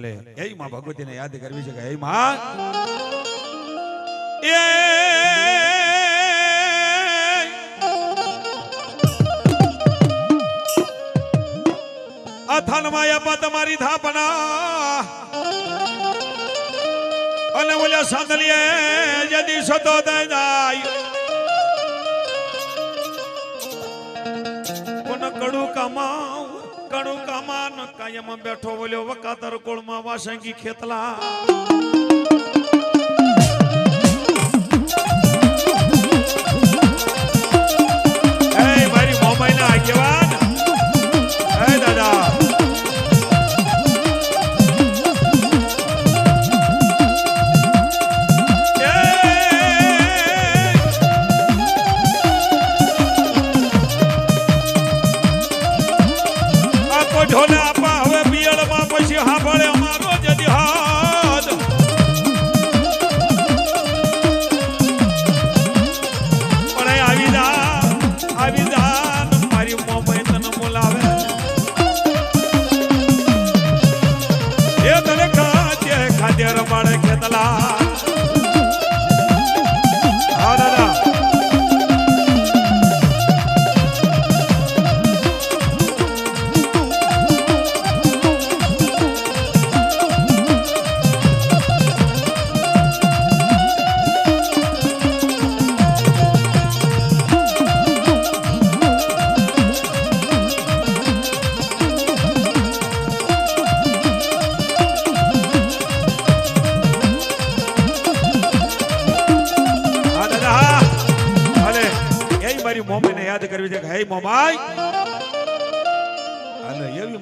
હલે એ માં ભગવતીને યાદ કરવી છે કે એ માં? એ અથાનમાં આપા તમારી થાપના. અને ઓલા સાંદલીએ જદી સતો જાય. પણ કડું કામા કડું કામા ન કાયમ બેઠો બોલ્યો વકાતર કોળમાં વાસંગી ખેતલા. Rabalhão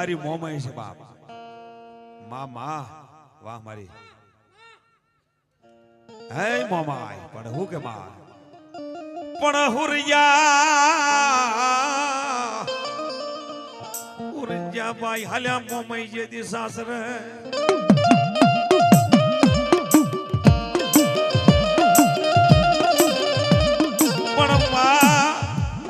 મારી મોમાઈ છે બાપ. મા મા, વાહ મારી. હે મોમાઈ પણ હું કે મા? પણ હુરિયા. હુરિયા ભાઈ હાલ્યા મોમાઈ જે દી સાસરે પણ મા,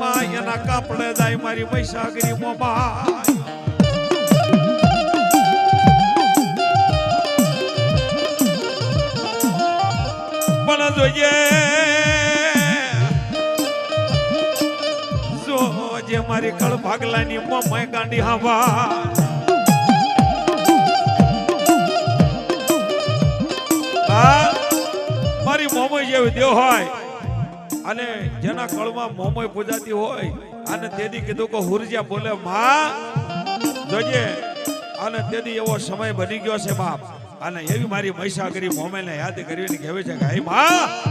માં કાપડે જાય મારી મહીસાગરી મોબા જોઈએ જો મારી કળ ભાગલાની મમ્મી ગાંડી હવા મારી મોમય જેવી દેવ હોય અને જેના કળમાં મોમય પૂજાતી હોય, અને તેથી કીધું કે હુરજા બોલે, માં, જોજે. અને તેથી એવો સમય બની ગયો છે, બાપ. અને એવી મારી મહિષાગરી મોમેને યાદ કરીને કહેવે છે કે હાઈ માં!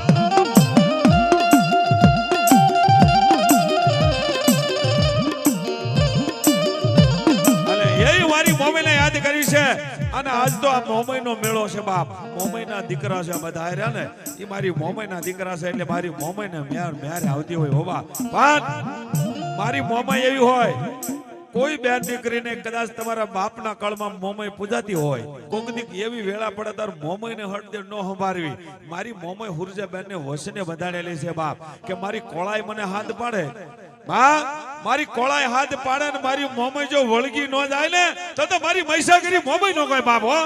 મોમેને યાદ કરી છે, અને આજ તો આ મોમયનો મેળો છે, બાપ. મોમઈના દીકરા છે બધા રહ્યા ને. એ મારી મોમઈના દીકરા છે, એટલે મારી મોમઈને મેર મેર આવતી હોય હોવા. મારી મોમાઈ એવી હોય કોઈ બેન દીકરીને કદાચ તમારા બાપના કળમાં મોમય પૂજાતી હોય કોક એવી વેળા પડે તાર મોમયને હળદર ન સંભાળવી. મારી મોમય હુરજા બેનને વસને વધારેલી છે બાપ, કે મારી કોળાઈ મને હાથ પાડે. બા, મારી કોળાઈ હાથ પાડે ને મારી મોમય જો વળગી ન જાય ને, તો તો મારી મહીસાગરી મોમય નો કોઈ બાપ, હો.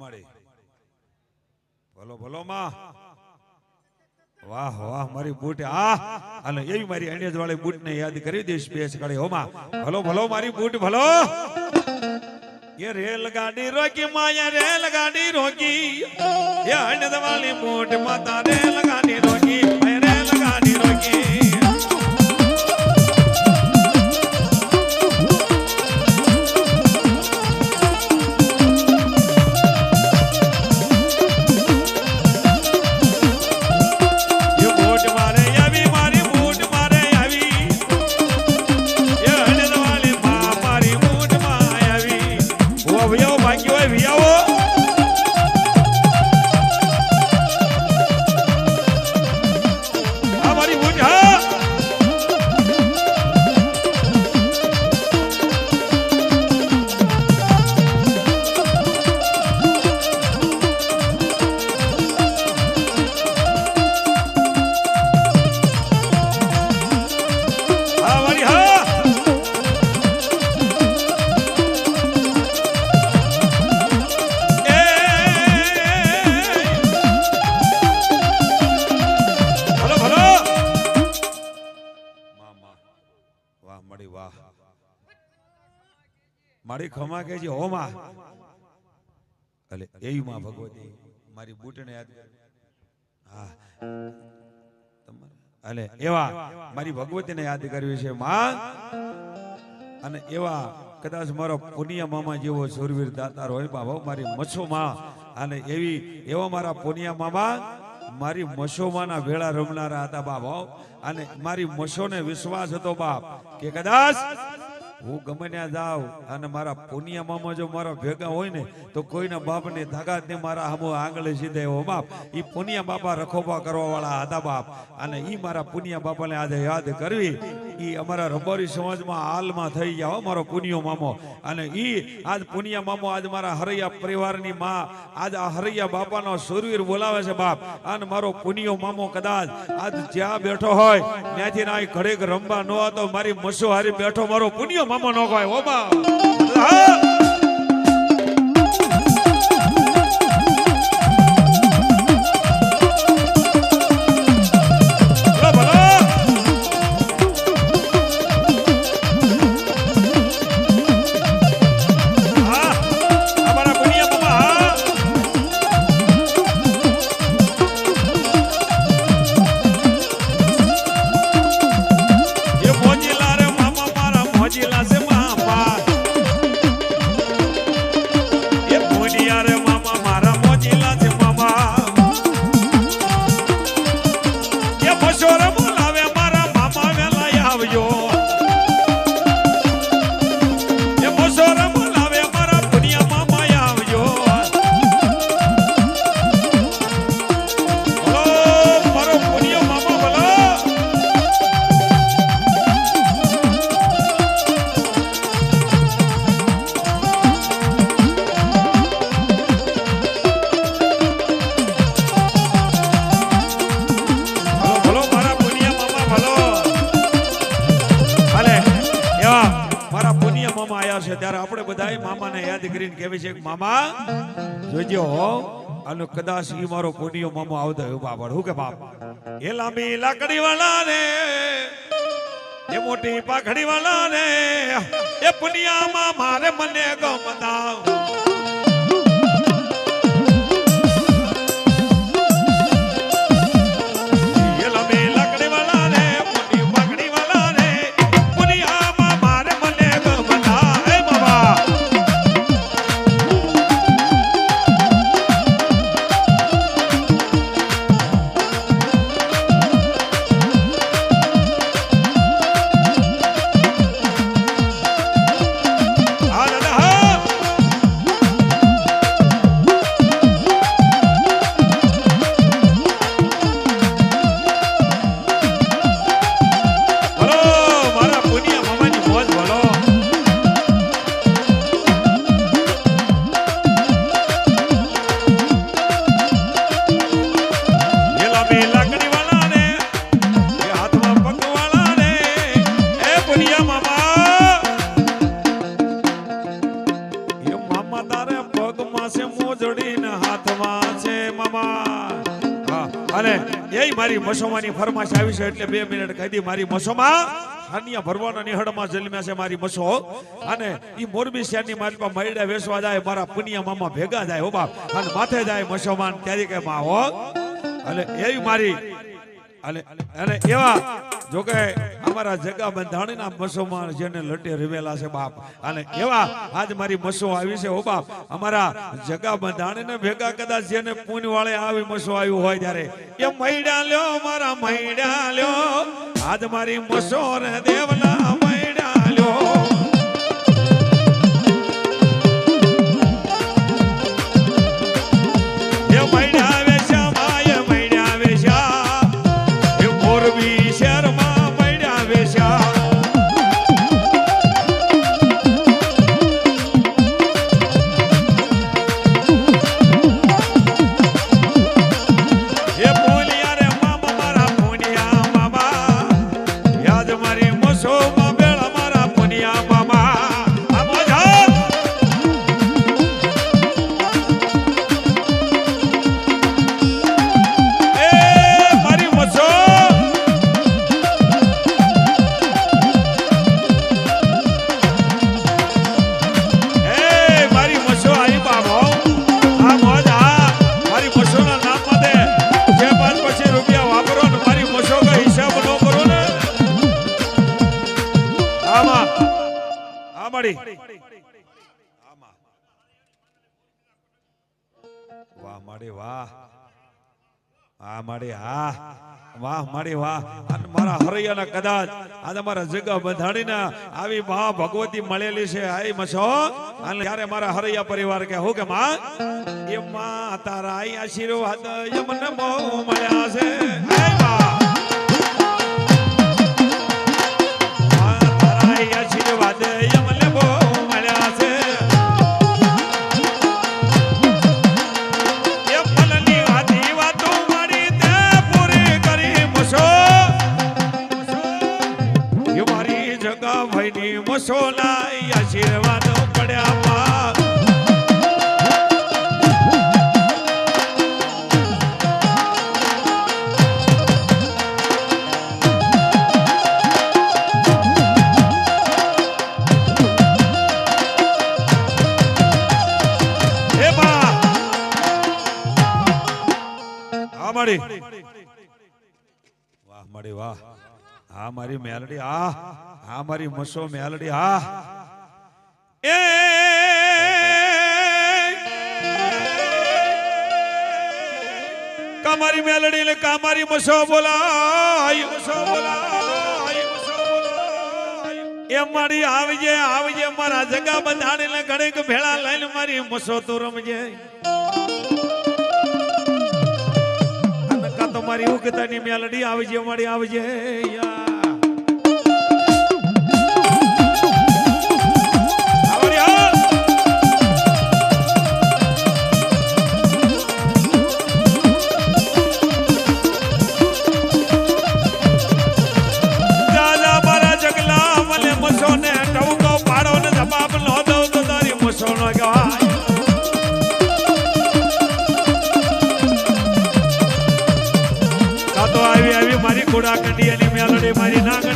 હા મારી ભલો ભલો, માં. વાહ વાહ, મારી બૂટ. આ અને એવી મારી અણ્યજ વાળી બૂટ ને યાદ કરી દઈશ બે કાઢી હોમાં ભલો ભલો, મારી બૂટ, ભલો. એ રેલ ગાડી રોકી માયા રેલ ગાડી રોકી. એ અણ્યજ વાળી બૂટ માતા રેલ ગાડી મારી ખમા કે છે હોમા એટલે એવી માં ભગવતી. મારી બૂટને યાદ. હા. એવા મારી ભગવતીને યાદ કરવી છે, માં. અને એવા કદાચ મારો પુનિયા મામા જેવો સુરવીર દાતાર હોય બાબા મારી મચ્છોમાં અને એવી, એવા મારા પુનિયા મામા મારી મશોમાના વેળા રમનારા હતા બાપ અને મારી મશોને વિશ્વાસ હતો બાપ કે કદાચ હું ગમે ત્યાં જાઉં અને મારા પુનિયા મામા જો મારા ભેગા હોય ને, તો કોઈના બાપને તાકાત ને મારા હમો આંગળે સીધે હો બાપ, ઈ પુનિયા બાપા રખોપા કરવા વાળા હતા બાપ. અને ઈ મારા પુનિયા બાપાને આજે યાદ કરવી, ઈ અમારા રબારી સમાજમાં હાલમાં થઈ ગયા હો, મારો પુનિયો મામો. અને ઈ આજ પુનિયા મામો, આજ મારા હરૈયા પરિવારની માં, આજ આ હરૈયા બાપાનો સુરવીર બોલાવે છે બાપ. અને મારો પુનિયો મામો કદાચ આજ જ્યાં બેઠો હોય, ત્યાંથી ના ઘડેક રમવા ન હતો મારી મસો હારી બેઠો, મારો પુનિયો મામો ન કહે ઓ બા. છે મામા, જોજો અને કદાચ ઈ મારો પુનિયો મામો આવતો હોય બાપડ હું કે, બાપ, એ લાંબી લાકડી વાળા ને, એ મોટી પાખડી વાળા ને, એ પુનિયામાં મારે મને ગમતા મસોમાની ફરમાશ આવી છે એટલે બે મિનિટ દી, મારી મસોમાં, હાનિયા ભરવાના નિહળમાં જન્મ્યા છે મારી મસો. અને ઈ મોરબી શહેરની માલપા મૈડા વેસવા જાય, મારા પુનિયા મામા ભેગા જાય, હો બાપ. અને માથે જાય મસોમાન, ત્યારે કે માં, હો. અને એવી મારી, અને એવા જો કે અમારા જગા બંધાણીના મસોમાં જેને લટે રવેલા છે બાપ. અને એવા આજ મારી મસો આવી છે, હો બાપ. અમારા જગા બંધાણીને ભેગા કદાચ જેને પૂન વાળે આવી મસો આવ્યું હોય ત્યારે. એ મૈડા લ્યો મારા મૈડા લ્યો. આજ મારી મસો ને દેવના આ વાહ, માડી વાહ. આ માડી હા વાહ, માડી વાહ. અને મારા હરૈયાના કદાચ આજે મારા જગા બંધાણીને આવી મા ભગવતી મળેલી છે. આઈ મસો અને ત્યારે મારા હરૈયા પરિવાર કે હું કે માં? એ માં તારા આઈ આશીર્વાદ યમને બહુ મળ્યા છે. આશીર્વાદ મસોના આશીર્વાદ. મારી મેલડી આ હા મારી મસો મેલડી હા એ કામારી મેલડી ને કામારી મસો મસો બોલાય મસો બોલાય. એ મારી આવજે આવજે, મારા જગા બંધાણે ને ઘડીક ભેળા લઈને મારી મસો તું રમજે. અને તો મારી ઉગતાની મેલડી આવજે, મારી આવજે, યા. કંડી અને મેલડી મારી નાગણી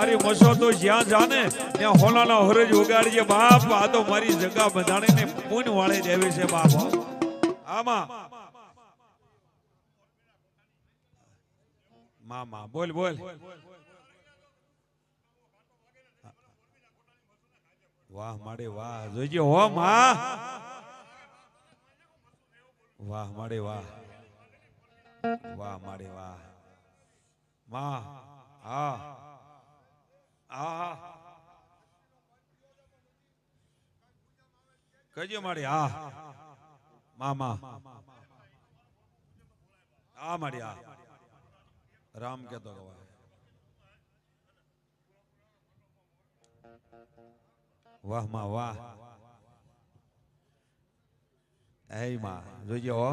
મારી મસો તો જ્યાં જાને, ત્યાં હોલાના હરજ ઉગાડજે બાપ. આ તો મારી જગા બધાને પૂન વાળે દેવી છે બાપ. આમાં. માં માં બોલ બોલ. વાહ માડે વાહ. જોઈજે હો, માં. વાહ માડે વાહ. વાહ માડે વાહ. માં, હા. હા કહેજો મારી આ મામા. આ મારી હા રામ કેતો ગવા વાહ, માં, વાહ. એ માં જોઈજો હો.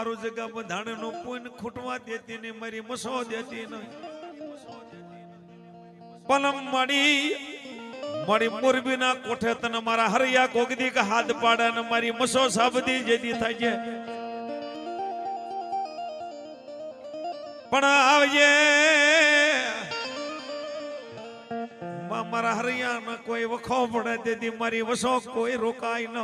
મારું જગા બંધાણનું કોઈ ખૂટવા દેતી ને મારી મસો દેતી નહીં. પલમ મળી મળી મોરબીના કોઠે તને મારા હરિયા કોગદી કે હાથ પાડા ને મારી મસો સાબદી જેતી થાય છે. પણ આવજે. મારા હરિયાના કોઈ વખો પડે, તેથી મારી વસો કોઈ રોકાય ન.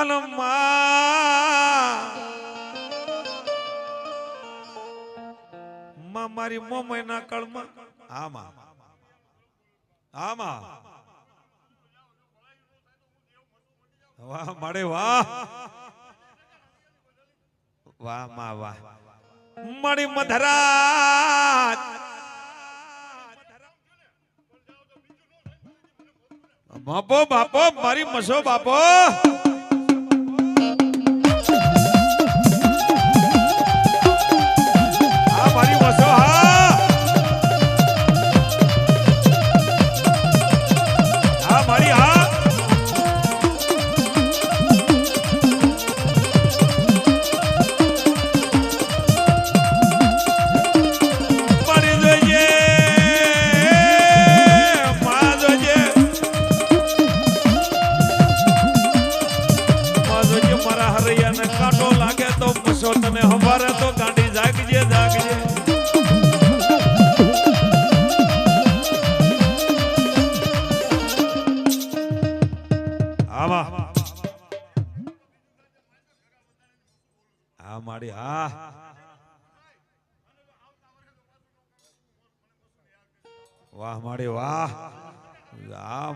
અનમાં માં મારી મોમયના કળમાં આમાં આમાં વાહ મળે વાહ વાહમાં વાહ મળી મધરા બાપો બાપો મારી મસો બાપો માડી વાહ. આ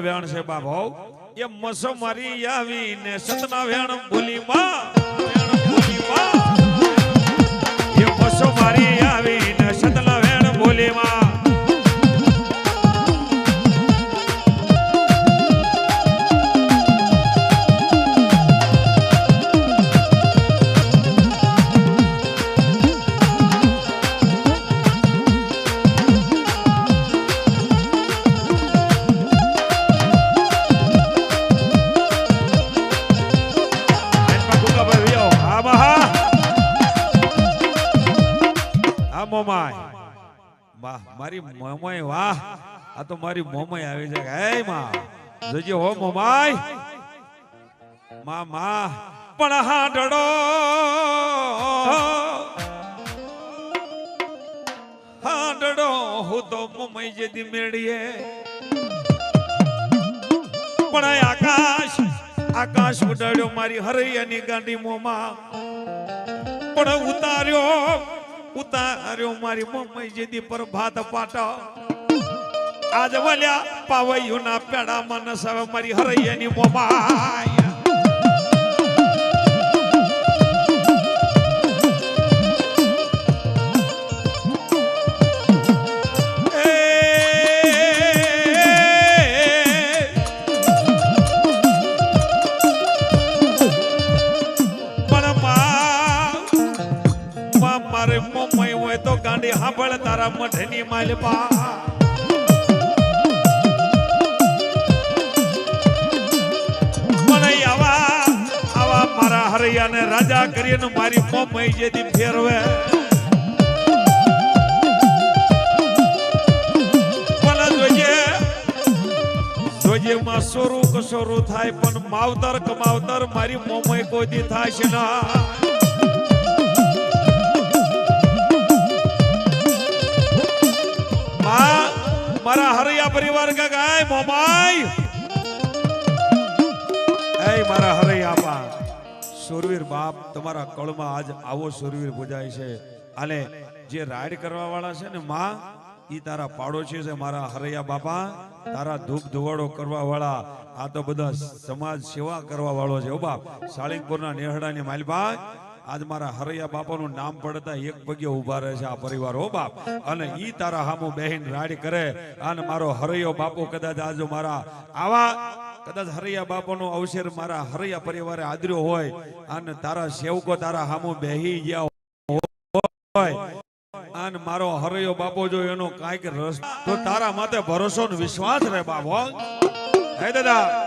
વ્યાણ છે હોવ એ મસો મારી આવી ને સતના વ્યાણમાં. વ્યાણમાં. એ મસો મારી મોમાય વાહ, આ તો મારી મોમાય આવી છે. હે માં, જોજે હો મોમાયમાં માં પણ હાડડો હાડડો હું તો મોમાઈ જેદી મેળીએ. પણ આકાશ આકાશ ઉડાડ્યો મારી હરૈયાની ગાંડી મોમાં. પણ ઉતાર્યો ઉતાર્યો મારી મમ્મી જેદી પર ભાત પાટા. આજ વલ્યા પાવૈયુના પેડામાં નસાવે મારી હરૈયાની મોમાય મઠની માલપા હરૈયાને રાજા કરીને મારી મોમય જેથી ફેરવે જોજે માં સોરું કસોરું થાય પણ માવતર કમાવતર મારી મોમય કોઈથી થાય છે ના મારા હરૈયા પરિવાર કા ગાય મોમાય એ મારા હરૈયા બા સુરવીર બાપ તમારા કળમાં આજ આવો સુરવીર પૂજાય છે. અને જે રાઈડ કરવા વાળા છે ને માં, ઈ તારા પાડોશી છે મારા હરૈયા બાપા. તારા ધૂપ ધુવાડો કરવા વાળા આ તો બધા સમાજ સેવા કરવા વાળો છે. ઓ બાપ, સાળીંગપુરના નેહડાની માલબા આજ મારા હરૈયા બાપાનું નામ પડતા એક પગે ઊભા રહે છે આ પરિવાર. હો બાપ. અને ઈ તારા હામો બહેન રાડ કરે. અને મારો હરૈયો બાપો કદાચ આજ મારા આવા કદાચ હરૈયા બાપાનો અવસર મારા હરૈયા પરિવારે આદર્યો હોય. અને તારા સેવકો તારા હામો બેહી ગયા હોય. અને મારો હરૈયો બાપો જો એનો કાંઈક રસ તો તારા માથે ભરોસો ને વિશ્વાસ રહે બાપ, હો. હે દાદા.